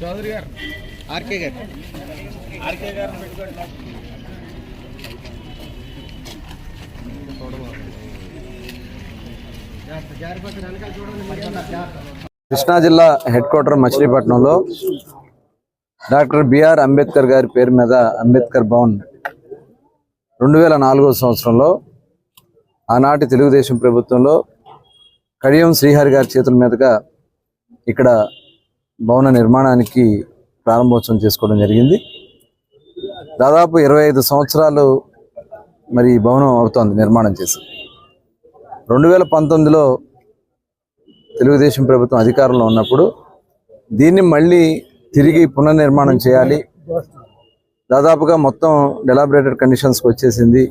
చౌదరి గారు ఆర్కే గారు. ఆర్కే గారు కృష్ణా జిల్లా హెడ్ క్వార్టర్ మచిలీపట్నంలో డాక్టర్ బిఆర్ అంబేద్కర్ గారి పేరు మీద అంబేద్కర్ భవన్ రెండు వేల నాలుగో సంవత్సరంలో ఆనాటి తెలుగుదేశం ప్రభుత్వంలో కడియం శ్రీహరి గారి చేతుల మీదుగా ఇక్కడ భవన నిర్మాణానికి ప్రారంభోత్సవం చేసుకోవడం జరిగింది. దాదాపు ఇరవై ఐదు సంవత్సరాలు మరి భవనం అవుతోంది నిర్మాణం చేసి. రెండు వేల పంతొమ్మిదిలో తెలుగుదేశం ప్రభుత్వం అధికారంలో ఉన్నప్పుడు దీన్ని మళ్ళీ తిరిగి పునర్నిర్మాణం చేయాలి. దాదాపుగా మొత్తం డెలాబరేటెడ్ కండిషన్స్కి వచ్చేసింది.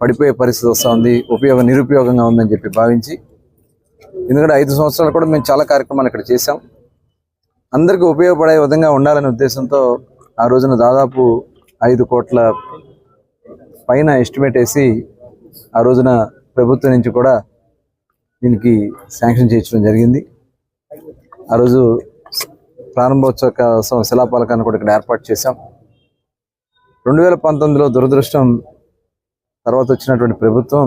పడిపోయే పరిస్థితి వస్తుంది. ఉపయోగ ఉపయోగం నిరుపయోగంగా ఉందని చెప్పి భావించి ఎందుకంటే ఐదు సంవత్సరాలు కూడా మేము చాలా కార్యక్రమాలు ఇక్కడ చేశాం. అందరికీ ఉపయోగపడే విధంగా ఉండాలనే ఉద్దేశంతో ఆ రోజున దాదాపు ఐదు కోట్ల పైన ఎస్టిమేట్ వేసి ఆ రోజున ప్రభుత్వం నుంచి కూడా దీనికి శాంక్షన్ చేయించడం జరిగింది. ఆ రోజు ప్రారంభోత్సవ కోసం శిలాపాలకాన్ని కూడా ఇక్కడ ఏర్పాటు చేశాం. రెండు వేల పంతొమ్మిదిలో దురదృష్టం తర్వాత వచ్చినటువంటి ప్రభుత్వం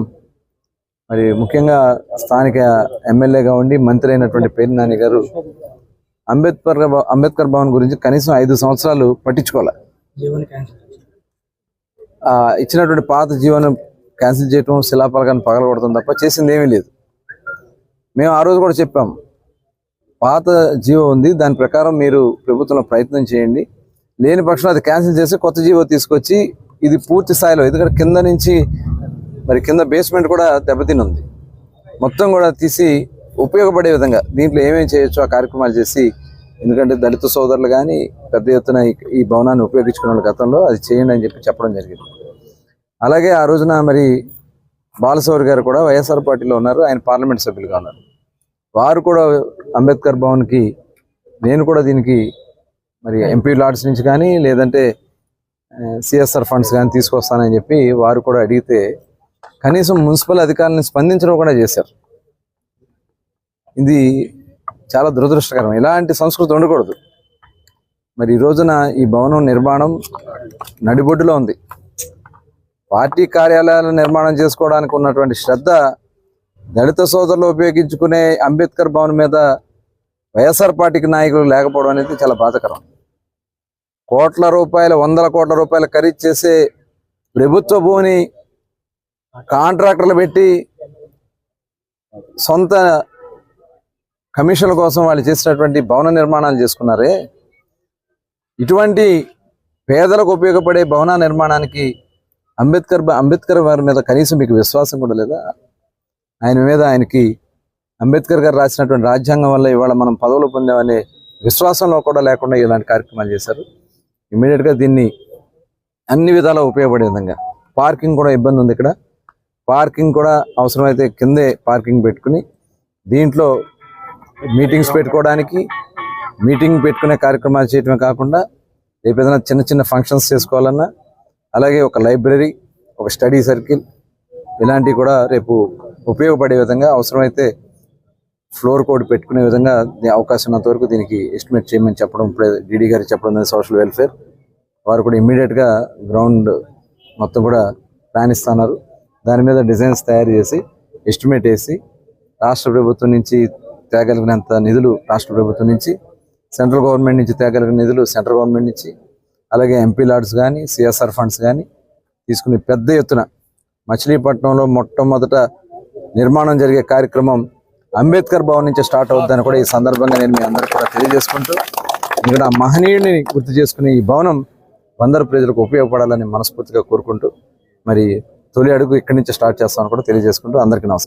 మరి ముఖ్యంగా స్థానిక ఎమ్మెల్యేగా ఉండి మంత్రి అయినటువంటి పేరు నాని గారు అంబేద్కర్ అంబేద్కర్ భవన్ గురించి కనీసం ఐదు సంవత్సరాలు పట్టించుకోవాలి? ఆ, ఇచ్చినటువంటి పాత జీవనం క్యాన్సిల్ చేయటం శిలాపాలకాన్ని పగలగొడటం తప్ప చేసింది ఏమీ లేదు. మేము ఆ రోజు కూడా చెప్పాం పాత జీవో ఉంది దాని ప్రకారం మీరు ప్రభుత్వంలో ప్రయత్నం చేయండి. లేని పక్షంలో అది క్యాన్సిల్ చేసి కొత్త జీవో తీసుకొచ్చి ఇది పూర్తి స్థాయిలో ఎందుకంటే కింద నుంచి మరి కింద బేస్మెంట్ కూడా దెబ్బతిని ఉంది మొత్తం కూడా తీసి ఉపయోగపడే విధంగా దీంట్లో ఏమేమి చేయొచ్చు ఆ కార్యక్రమాలు చేసి ఎందుకంటే దళిత సోదరులు కానీ పెద్ద ఎత్తున ఈ- భవనాన్ని ఉపయోగించుకున్న గతంలో అది చేయండి అని చెప్పి చెప్పడం జరిగింది. అలాగే ఆ రోజున మరి బాలసౌరి గారు కూడా వైఎస్ఆర్ పార్టీలో ఉన్నారు ఆయన పార్లమెంట్ సభ్యులుగా ఉన్నారు. వారు కూడా అంబేద్కర్ భవన్కి నేను కూడా దీనికి మరి ఎంపీ లాడ్స్ నుంచి కానీ లేదంటే సిఎస్ఆర్ ఫండ్స్ కానీ తీసుకొస్తానని చెప్పి వారు కూడా అడిగితే కనీసం మున్సిపల్ అధికారులను స్పందించడం కూడా చేశారు. ఇది చాలా దురదృష్టకరం. ఇలాంటి సంస్కృతి ఉండకూడదు. మరి ఈ రోజున ఈ భవనం నిర్మాణం నడిబొడ్డులో ఉంది. పార్టీ కార్యాలయాల నిర్మాణం చేసుకోవడానికి ఉన్నటువంటి శ్రద్ధ దళిత సోదరులు ఉపయోగించుకునే అంబేద్కర్ భవన్ మీద వైఎస్ఆర్ పార్టీకి నాయకులు లేకపోవడం అనేది చాలా బాధకరం. కోట్ల రూపాయలు వందల కోట్ల రూపాయలు ఖరీదు చేసే ప్రభుత్వ భూమిని కాంట్రాక్టర్లు పెట్టి సొంత కమిషన్ల కోసం వాళ్ళు చేసినటువంటి భవన నిర్మాణాలు చేసుకున్నారే. ఇటువంటి పేదలకు ఉపయోగపడే భవన నిర్మాణానికి అంబేద్కర్ అంబేద్కర్ వారి మీద కనీసం మీకు విశ్వాసం కూడా లేదా? ఆయన మీద ఆయనకి అంబేద్కర్ గారు రాసినటువంటి రాజ్యాంగం వల్ల ఇవాళ మనం పదవులు పొందామనే విశ్వాసంలో కూడా లేకుండా ఇలాంటి కార్యక్రమాలు చేశారు. ఇమీడియట్గా దీన్ని అన్ని విధాలా ఉపయోగపడే విధంగా. పార్కింగ్ కూడా ఇబ్బంది ఉంది ఇక్కడ. పార్కింగ్ కూడా అవసరమైతే కిందే పార్కింగ్ పెట్టుకుని దీంట్లో మీటింగ్స్ పెట్టుకోవడానికి మీటింగ్ పెట్టుకునే కార్యక్రమాలు చేయటమే కాకుండా రేపు ఏదైనా చిన్న చిన్న ఫంక్షన్స్ చేసుకోవాలన్నా అలాగే ఒక లైబ్రరీ ఒక స్టడీ సర్కిల్ ఇలాంటివి కూడా రేపు ఉపయోగపడే విధంగా అవసరమైతే ఫ్లోర్ కోడ్ పెట్టుకునే విధంగా అవకాశం ఉన్నంత వరకు దీనికి ఎస్టిమేట్ చేయమని చెప్పడం ఇప్పుడే డీడీ గారికి చెప్పడం సోషల్ వెల్ఫేర్ వారు కూడా ఇమ్మీడియట్గా గ్రౌండ్ మొత్తం కూడా ప్లాన్ ఇస్తున్నారు దాని మీద డిజైన్స్ తయారు చేసి ఎస్టిమేట్ వేసి రాష్ట్ర ప్రభుత్వం నుంచి తేగలిగినంత నిధులు రాష్ట్ర ప్రభుత్వం నుంచి సెంట్రల్ గవర్నమెంట్ నుంచి తేగలిగిన నిధులు సెంట్రల్ గవర్నమెంట్ నుంచి అలాగే ఎంపీ లాడ్స్ కానీ సిఎస్ఆర్ ఫండ్స్ కానీ తీసుకుని పెద్ద ఎత్తున మచిలీపట్నంలో మొట్టమొదట నిర్మాణం జరిగే కార్యక్రమం అంబేద్కర్ భవన్ నుంచి స్టార్ట్ అవుద్దని కూడా ఈ సందర్భంగా నేను మీ అందరికీ కూడా తెలియజేసుకుంటూ ఇక్కడ మహనీయుడిని గుర్తు చేసుకునే ఈ భవనం వందర ప్రజలకు ఉపయోగపడాలని మనస్ఫూర్తిగా కోరుకుంటూ మరి తొలి అడుగు ఇక్కడి నుంచి స్టార్ట్ చేస్తామని కూడా తెలియజేసుకుంటూ అందరికీ నమస్కారం.